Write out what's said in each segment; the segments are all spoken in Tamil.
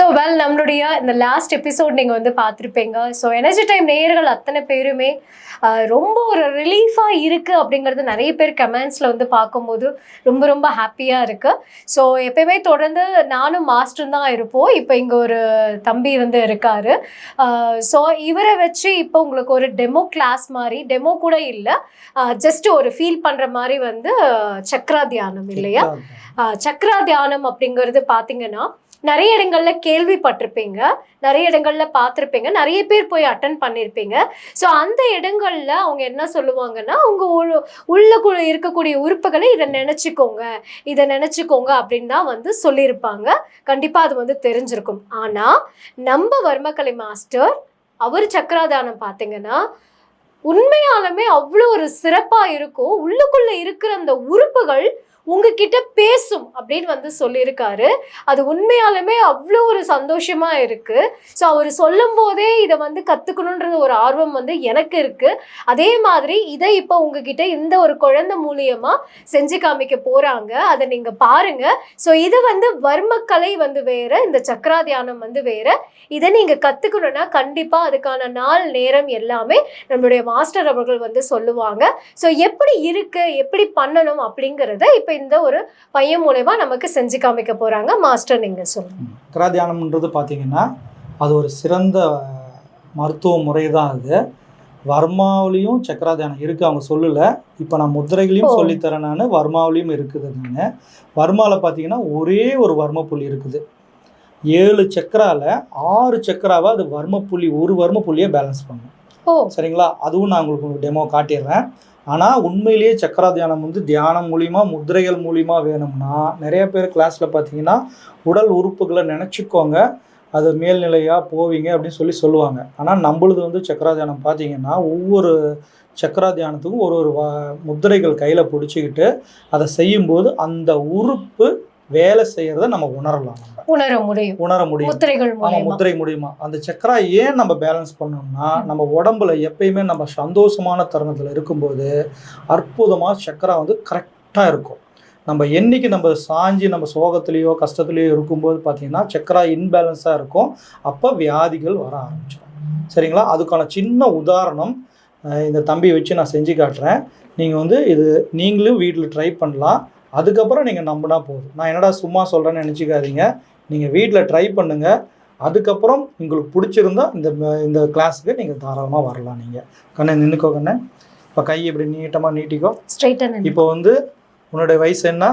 ஸோ வெல் நம்மளுடைய இந்த லாஸ்ட் எபிசோட் நீங்கள் வந்து பார்த்துருப்பீங்க. ஸோ எனர்ஜி டைம் நேயர்கள் அத்தனை பேருமே ரொம்ப ஒரு ரிலீஃபாக இருக்குது அப்படிங்கிறது நிறைய பேர் கமெண்ட்ஸில் வந்து பார்க்கும்போது ரொம்ப ரொம்ப ஹாப்பியாக இருக்குது ஸோ எப்பயுமே தொடர்ந்து நானும் மாஸ்டரும் தான் இருப்போம். இப்போ இங்கே ஒரு தம்பி வந்து இருக்காரு. ஸோ இவரை வச்சு இப்போ உங்களுக்கு ஒரு டெமோ கிளாஸ் மாதிரி டெமோ கூட இல்லை. ஜஸ்ட் ஒரு ஃபீல் பண்ணுற மாதிரி வந்து சக்ரா தியானம் இல்லையா? சக்ரா தியானம் அப்படிங்கிறது பார்த்தீங்கன்னா நிறைய இடங்கள்ல கேள்விப்பட்டிருப்பீங்க நிறைய இடங்கள்ல பார்த்துருப்பீங்க நிறைய பேர் போய் அட்டன் பண்ணியிருப்பீங்க ஸோ அந்த இடங்கள்ல அவங்க என்ன சொல்லுவாங்கன்னா உங்க உள்ள- இருக்கக்கூடிய உறுப்புகளை இதை நினைச்சுக்கோங்க இதை நினைச்சுக்கோங்க அப்படின்னு தான் வந்து சொல்லியிருப்பாங்க. கண்டிப்பா அது வந்து தெரிஞ்சிருக்கும். ஆனா நம்ம வர்மக்கலை மாஸ்டர் அவர் சக்கராதானம் பார்த்தீங்கன்னா உண்மையாலுமே அவ்வளோ ஒரு சிறப்பாக இருக்கும். உள்ளுக்குள்ளே இருக்கிற அந்த உறுப்புகள் உங்ககிட்ட பேசும் அப்படின்னு வந்து சொல்லியிருக்காரு. அது உண்மையாலுமே அவ்வளோ ஒரு சந்தோஷமா இருக்கு. ஸோ அவர் சொல்லும் போதே இதை வந்து கத்துக்கணுன்றது ஒரு ஆர்வம் வந்து எனக்கு இருக்கு. அதே மாதிரி இதை இப்போ உங்ககிட்ட இந்த ஒரு குழந்தை மூலியமா செஞ்சு காமிக்க போறாங்க. அதை நீங்க பாருங்க. ஸோ இது வந்து வர்மக்கலை வந்து வேற இந்த சக்கரா தியானம் வந்து வேற. இதை நீங்க கத்துக்கணும்னா கண்டிப்பா அதுக்கான நாள் நேரம் எல்லாமே நம்மளுடைய மாஸ்டர் அவர்கள் வந்து சொல்லுவாங்க. ஸோ எப்படி இருக்கு எப்படி பண்ணணும் அப்படிங்கிறத இப்போ இந்த ஒரு பையன் மூலயமா நமக்கு செஞ்சு காமிக்க போறாங்க மாஸ்டர் நீங்க சொல்லுங்க. சக்கரா தியானம்ன்றது பார்த்தீங்கன்னா அது ஒரு சிறந்த மருத்துவ முறை தான் அது. வர்மாவிலையும் சக்கரா தியானம் இருக்குது அவங்க சொல்லலை. இப்போ நான் முத்திரைகளையும் ஓ. சொல்லித்தரேன் நான் வர்மாவிலையும் இருக்குது நான் வர்மாவில் பார்த்தீங்கன்னா ஒரே ஒரு வர்ம புள்ளி இருக்குது. ஏழு சக்கரால ஆறு சக்கராவை அது வர்ம புள்ளி ஒரு வர்ம புள்ளியை பேலன்ஸ் பண்ணும். சரிங்களா? அதுவும் நான் உங்களுக்கு டெமோ காட்டிடுறேன். ஆனால் உண்மையிலேயே சக்கரா தியானம் வந்து தியானம் மூலிமா முத்திரைகள் மூலிமா வேணும்னா நிறைய பேர் கிளாஸில் பார்த்தீங்கன்னா உடல் உறுப்புகளை நினச்சிக்கோங்க. அது மேல்நிலையாக போவீங்க அப்படின்னு சொல்லி சொல்லுவாங்க. ஆனால் நம்மளுது வந்து சக்கரா தியானம் பார்த்தீங்கன்னா ஒவ்வொரு சக்கரா தியானத்துக்கும் ஒரு ஒரு முதிரைகள் முத்திரைகள் கையில் பிடிச்சிக்கிட்டு அதை செய்யும்போது அந்த உறுப்பு வேலை செய்கிறத நம்ம உணரலாம் உணர முடியும். உணர முடியும். முத்திரைகள் ஆமா முத்திரை முடியுமா அந்த சக்கரா ஏன் நம்ம பேலன்ஸ் பண்ணோம்னா நம்ம உடம்புல எப்பயுமே நம்ம சந்தோஷமான தருணத்தில் இருக்கும்போது அற்புதமாக சக்கரா வந்து கரெக்டாக இருக்கும். நம்ம என்னைக்கு நம்ம சாஞ்சி நம்ம சோகத்துலேயோ கஷ்டத்துலேயோ இருக்கும்போது பார்த்தீங்கன்னா சக்கரா இன்பேலன்ஸாக இருக்கும். அப்போ வியாதிகள் வர ஆரம்பிச்சிடும் சரிங்களா? அதுக்கான சின்ன உதாரணம் இந்த தம்பியை வச்சு நான் செஞ்சு காட்டுறேன். நீங்கள் வந்து இது நீங்களும் வீட்டில் ட்ரை பண்ணலாம். அதுக்கப்புறம் நீங்கள் நம்பினா போதும். நான் என்னடா சும்மா சொல்கிறேன்னு நினச்சிக்காதீங்க. நீங்கள் வீட்டில் ட்ரை பண்ணுங்கள் அதுக்கப்புறம் உங்களுக்கு பிடிச்சிருந்தா இந்த இந்த கிளாஸுக்கு நீங்கள் தாராளமாக வரலாம் நீங்கள் கண்ணை நின்றுக்கோ கண்ணே. இப்போ கை இப்படி நீட்டமாக நீட்டிக்கோ. ஸ்ட்ரைட்டா இப்போ வந்து உன்னுடைய வயசு என்ன?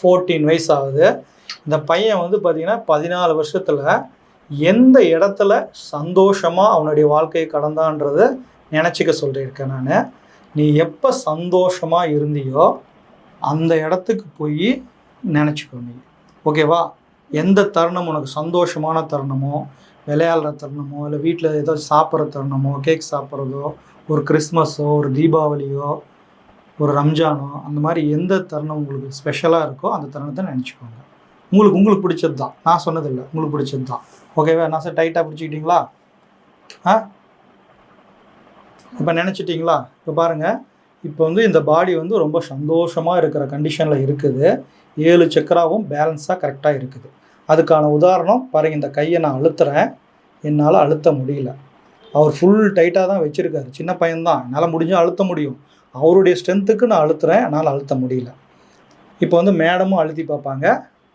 ஃபோர்டீன் வயசு ஆகுது இந்த பையன் வந்து பார்த்தீங்கன்னா பதினாலு வருஷத்தில் எந்த இடத்துல சந்தோஷமாக அவனுடைய வாழ்க்கையை கடந்தான்றதை நினச்சிக்க சொல்லியிருக்கேன் நான். நீ எப்போ சந்தோஷமாக இருந்தியோ அந்த இடத்துக்கு போய் நினச்சிக்கோ நீ. ஓகேவா? எந்த தருணம் உனக்கு சந்தோஷமான தருணமோ விளையாடுற தருணமோ இல்லை வீட்டில் ஏதோ சாப்பிட்ற தருணமோ கேக் சாப்பிட்றதோ ஒரு கிறிஸ்மஸோ ஒரு தீபாவளியோ ஒரு ரம்ஜானோ அந்த மாதிரி எந்த தருணம் உங்களுக்கு ஸ்பெஷலாக இருக்கோ அந்த தருணத்தை நினச்சிக்கோங்க. உங்களுக்கு உங்களுக்கு பிடிச்சது தான் நான் சொன்னதில்லை. உங்களுக்கு பிடிச்சது தான் ஓகேவா? நான் சார் டைட்டாக பிடிச்சிக்கிட்டீங்களா? ஆ? இப்போ நினச்சிட்டிங்களா? இப்போ பாருங்கள் இப்போ வந்து இந்த பாடி வந்து ரொம்ப சந்தோஷமாக இருக்கிற கண்டிஷனில் இருக்குது. ஏழு சக்கராவும் பேலன்ஸாக கரெக்டாக இருக்குது. அதுக்கான உதாரணம் பாருங்கள் இந்த கையை நான் அழுத்துறேன். என்னால் அழுத்த முடியல. அவர் ஃபுல் டைட்டாக தான் வச்சுருக்காரு. சின்ன பையன்தான். என்னால் முடிஞ்சால் அழுத்த முடியும். அவருடைய ஸ்ட்ரென்த்துக்கு நான் அழுத்துறேன். என்னால் அழுத்த முடியல. இப்போ வந்து மேடமும் அழுத்தி பார்ப்பாங்க.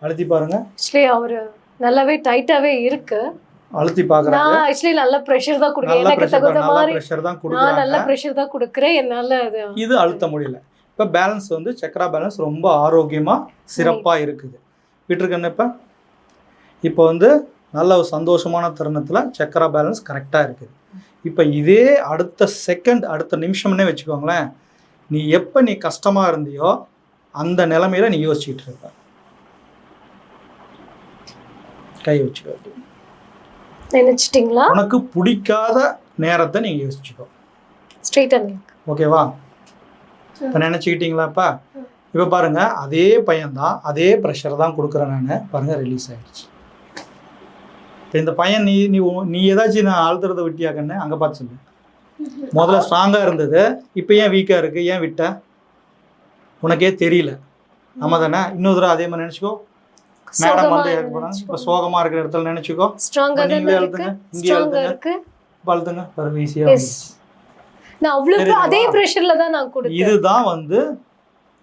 அழுத்தி பாருங்கள் ஸ்ரீ அவர் நல்லாவே டைட்டாகவே இருக்குது அழுத்தி பார்க்குறாங்க நான் ஆக்சுவலி நல்ல ப்ரெஷர் தான் கொடுக்குறேன். எனக்கு தகுந்த மாதிரி ப்ரெஷர் தான் நான் நல்ல கொடுக்குறாங்க. ப்ரெஷர் தான் கொடுக்குறேன். என்னால அது இது அழுத்த முடியல. இப்போ பேலன்ஸ் வந்து சக்கரா பேலன்ஸ் ரொம்ப ஆரோக்கியமாக சிறப்பாக இருக்குது. விட்டுருக்கேன்னு இப்போ? இப்போ வந்து நல்ல ஒரு சந்தோஷமான தருணத்தில் சக்கரா பேலன்ஸ் கரெக்டாக இருக்குது. இப்போ இதே அடுத்த செகண்ட் அடுத்த நிமிஷம்னே வச்சுக்கோங்களேன். நீ எப்போ நீ கஷ்டமாக இருந்தியோ அந்த நிலமையில நீ யோசிச்சுட்டு இருப்ப. கை வச்சுக்கோ நினைச்சிட்டிங்களா? உனக்கு பிடிக்காத நேரத்தை நீங்கள் யோசிச்சுக்கோ. ஸ்ட்ரைட்டா ஓகேவா இப்போ நினச்சிக்கிட்டீங்களாப்பா இப்போ பாருங்க அதே பையன்தான் அதே ப்ரெஷர் தான் கொடுக்குறேன் நான். பாருங்க ரிலீஸ் ஆயிடுச்சு. இப்போ இந்த பையன் நீ நீ நீ ஏதாச்சும் நான் அழுத்துறத விட்டியா கண்ணு? அங்கே பார்த்து சொல்லு. முதல்ல ஸ்ட்ராங்காக இருந்தது இப்போ ஏன் வீக்காக இருக்குது ஏன் விட்ட? உனக்கே தெரியல. ஆமாம் தானே இன்னொரு தடவை அதே மாதிரி நினச்சிக்கோ. மேடம் வந்து எழுத போறாங்க இப்போ சோகமா. இருக்கிற இடத்துல நினைச்சுக்கோ. ஸ்ட்ராங்கா தான் இருக்கு. ஸ்ட்ராங்கா இருக்கு. பழுதுங்க பாருங்க ஈஸியா நான் அவ்வளவு? அதே ப்ரெஷர்ல தான் நான் கொடுத்தேன். இதுதான் வந்து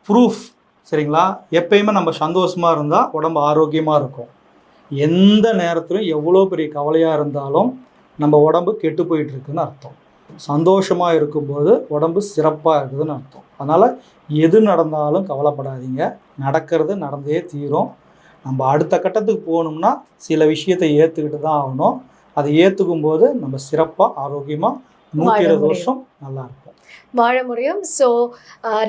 ப்ரூஃப் சரிங்களா? எப்பயுமே நம்ம சந்தோஷமா இருந்தா உடம்பு ஆரோக்கியமா இருக்கும். எந்த நேரத்திலும் எவ்வளோ பெரிய கவலையா இருந்தாலும் நம்ம உடம்பு கெட்டு போயிட்டு இருக்குன்னு அர்த்தம். சந்தோஷமா இருக்கும்போது உடம்பு சிறப்பா இருக்குதுன்னு அர்த்தம். அதனால எது நடந்தாலும் கவலைப்படாதீங்க. நடக்கிறது நடந்தே தீரும். நம்ம அடுத்த கட்டத்துக்கு போகணும்னா சில விஷயத்தை ஏற்றுக்கிட்டு தான் ஆகணும் அதை ஏற்றுக்கும் போது நம்ம சிறப்பாக ஆரோக்கியமாக நூற்றி இருபது. வருஷம் நல்லா இருக்கும் வாழ முடியும். ஸோ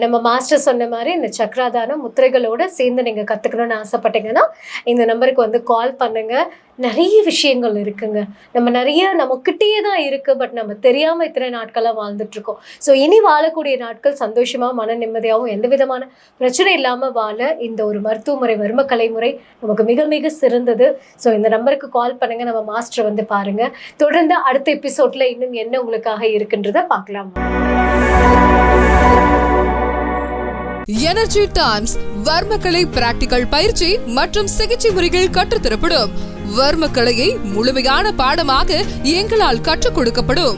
நம்ம மாஸ்டர் சொன்ன மாதிரி இந்த சக்ராதான முத்திரைகளோடு சேர்ந்து நீங்கள் கற்றுக்கணும்னு ஆசைப்பட்டீங்கன்னா இந்த நம்பருக்கு வந்து கால் பண்ணுங்க. நிறைய விஷயங்கள் இருக்குங்க. நம்ம நிறைய நம்மக்கிட்டேயே தான் இருக்குது பட் நம்ம தெரியாமல் இத்தனை நாட்களாக வாழ்ந்துட்டுருக்கோம். ஸோ இனி வாழக்கூடிய நாட்கள் சந்தோஷமாக மன நிம்மதியாகவும் எந்த விதமான பிரச்சனை இல்லாமல் வாழ இந்த ஒரு மருத்துவ முறை வர்ம கலைமுறை நமக்கு மிக மிக சிறந்தது. ஸோ இந்த நம்பருக்கு கால் பண்ணுங்க. நம்ம மாஸ்டர் வந்து பாருங்க. தொடர்ந்து அடுத்த எபிசோட்ல இன்னும் என்ன உங்களுக்காக இருக்குன்றதை பார்க்கலாம்? எனர்ஜி டைம்ஸ் வர்மக்கலை பிராக்டிகல் பயிற்சி மற்றும் சிகிச்சை முறைகள் கற்றுத்தரப்படும் வர்மக்கலையை முழுமையான பாடமாக எங்களால் கற்றுக் கொடுக்கப்படும்.